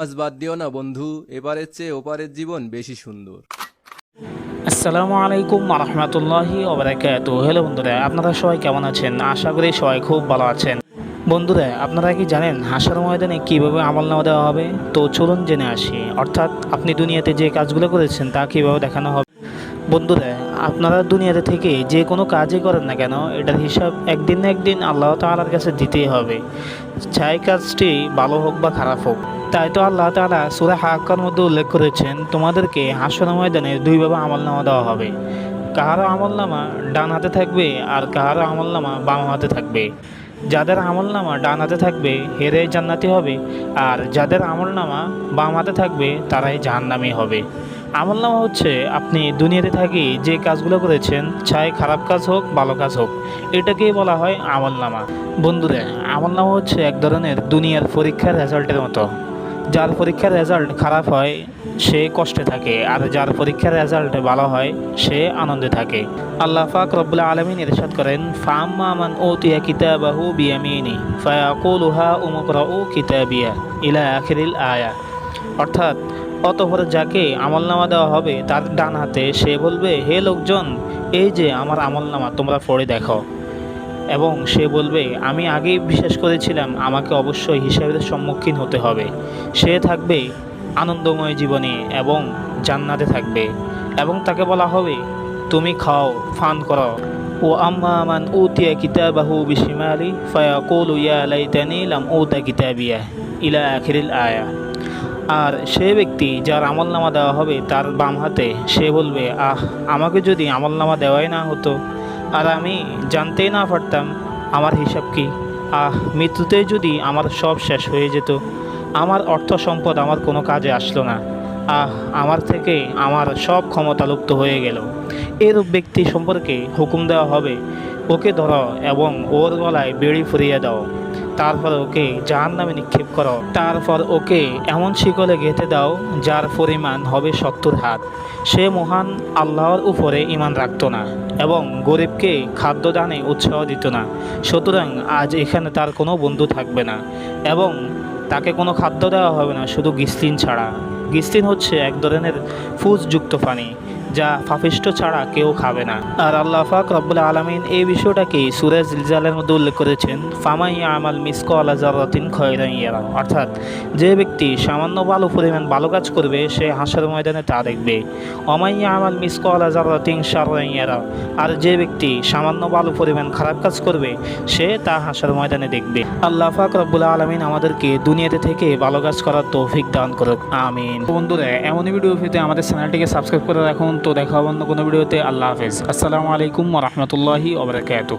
মাছ বাদ দিও না বন্ধু, এবারের চেয়ে ওপারের জীবন বেশি সুন্দর। আসসালামু আলাইকুম রহমতুল্লাহি ওবরাকাত হ্যালো বন্ধুরা, আপনারা সবাই কেমন আছেন? আশা করি সবাই খুব ভালো আছেন। বন্ধুরা, আপনারা কি জানেন হাসার ময়দানে কীভাবে আমল নামা দেওয়া হবে? তো চলুন জেনে আসি। অর্থাৎ আপনি দুনিয়াতে যে কাজগুলো করেছেন, তা কীভাবে দেখানো হবে? বন্ধুরা, আপনারা দুনিয়াতে থেকে যে কোনো কাজই করেন না কেন, এটার হিসাব একদিন না একদিন আল্লাহ তাআলার কাছে দিতেই হবে। চাই কাজটি ভালো হোক বা খারাপ হোক, তাই তো আল্লাহ তাআলা সুরা হাক্কার মধ্যে উল্লেখ করেছেন, তোমাদেরকে হাসর ময়দানে দুইভাবে আমল নামা দেওয়া হবে। কাহারও আমল নামা ডান হাতে থাকবে আর কাহারও আমল নামা বাম হাতে থাকবে। যাদের আমল নামা ডান হাতে থাকবে, হেরে জান্নাতি হবে, আর যাদের আমল নামা বাম হাতে থাকবে, তারাই জাহান্নামি হবে। আমল নামা হচ্ছে, আপনি দুনিয়াতে থাকি যে কাজগুলো করেছেন, চাই খারাপ কাজ হোক, ভালো কাজ হোক, এটাকেই বলা হয় আমল নামা। বন্ধুরা আমল নামা হচ্ছে এক ধরনের দুনিয়ার পরীক্ষার রেজাল্টের মতো। যার পরীক্ষার রেজাল্ট খারাপ হয়, সে কষ্টে থাকে, আর যার পরীক্ষার রেজাল্ট ভালো হয়, সে আনন্দে থাকে। আল্লাহ পাক রব্বুল আলমিন ইরশাদ করেন ফাম্মা মান ওতিয়া কিতাবাহু বিয়ামিনি, ফায়াকুলুহা উমুকরাউ কিতাবিয়া ইলা আখিরিল আয়া। অর্থাৎ অতঃপর যাকে আমলনামা দেওয়া হবে তার ডান হাতে সে বলবে, হে লোকজন, এই যে আমার আমলনামা, তোমরা পড়ে দেখো। এবং সে বলবে, আমি আগেই বিশ্বাস করেছিলাম, আমাকে অবশ্যই হিসাবের সম্মুখীন হতে হবে। সে থাকবে আনন্দময় জীবনে এবং জান্নাতে থাকবে। এবং তাকে বলা হবে, তুমি খাও ফান করো। ও আম্মা মান উতিয়া কিতাবাহু বিশিমালি, ফায়াকুলু ইয়া লাইতানি লাম উতা কিতাবিয়া ইলা আখিরিল আয়া। আর সে ব্যক্তি যার আমলনামা দেওয়া হবে তার বাম হাতে, সে বলবে, আহ, আমাকে যদি আমলনামা দেওয়াই না হতো আর আমি জানতেই না পারতাম আমার হিসাব কি? আহ, মৃত্যুতে যদি আমার সব শেষ হয়ে যেত, আমার অর্থ সম্পদ আমার কোনো কাজে আসলো না। আহ, আমার থেকে আমার সব ক্ষমতা লুপ্ত হয়ে গেল। এরূপ ব্যক্তি সম্পর্কে হুকুম দেওয়া হবে। ওকে ধরো এবং ওর গলায় বেড়ি ফুরিয়ে দাও। তারপর ওকে জাহান নামে নিক্ষেপ করো। তারপর ওকে এমন শিকলে গেঁথে দাও, যার পরিমাণ হবে সত্তর হাত। সে মহান আল্লাহর উপরে ইমান রাখত না এবং গরিবকে খাদ্য দানে উৎসাহ দিত না। সুতরাং আজ এখানে তার কোনো বন্ধু থাকবে না এবং তাকে কোনো খাদ্য দেওয়া হবে না, শুধু গিসলিন ছাড়া। গিসলিন হচ্ছে এক ধরনের ফুজযুক্ত পানি। যা ফাফিষ্ট ছাড়া কেউ খাবে না। আর আল্লাহ পাক রব্বুল আলমিন এই বিষয়টাকে সুরেজ জিলজালের মধ্যে উল্লেখ করেছেন ফামাই আমাল মিসকো আল্লাহ জারাতিন খয়রান অর্থাৎ যে ব্যক্তি সামান্য ভালো পরিমাণ ভালো কাজ করবে সে হাসার ময়দানে তা দেখবে। অমাইয়া আমাল মিসকো আল্লাহ জারাতিন সারান ইয়ারা আর যে ব্যক্তি সামান্য ভালো পরিমাণ খারাপ কাজ করবে সে তা হাসার ময়দানে দেখবে। আল্লাহ পাক রব্বুল আলমিন আমাদেরকে দুনিয়াতে থেকে ভালো কাজ করার তৌফিক দান করুক। আমিন। বন্ধুরা এমনই ভিডিও পেতে আমাদের চ্যানেলটিকে সাবস্ক্রাইব করে রাখুন। তো দেখা অন্য কোনো ভিডিওতে। আল্লাহ হাফেজ। আসসালামু আলাইকুম রহমতুল্লাহি ওবরাকাতু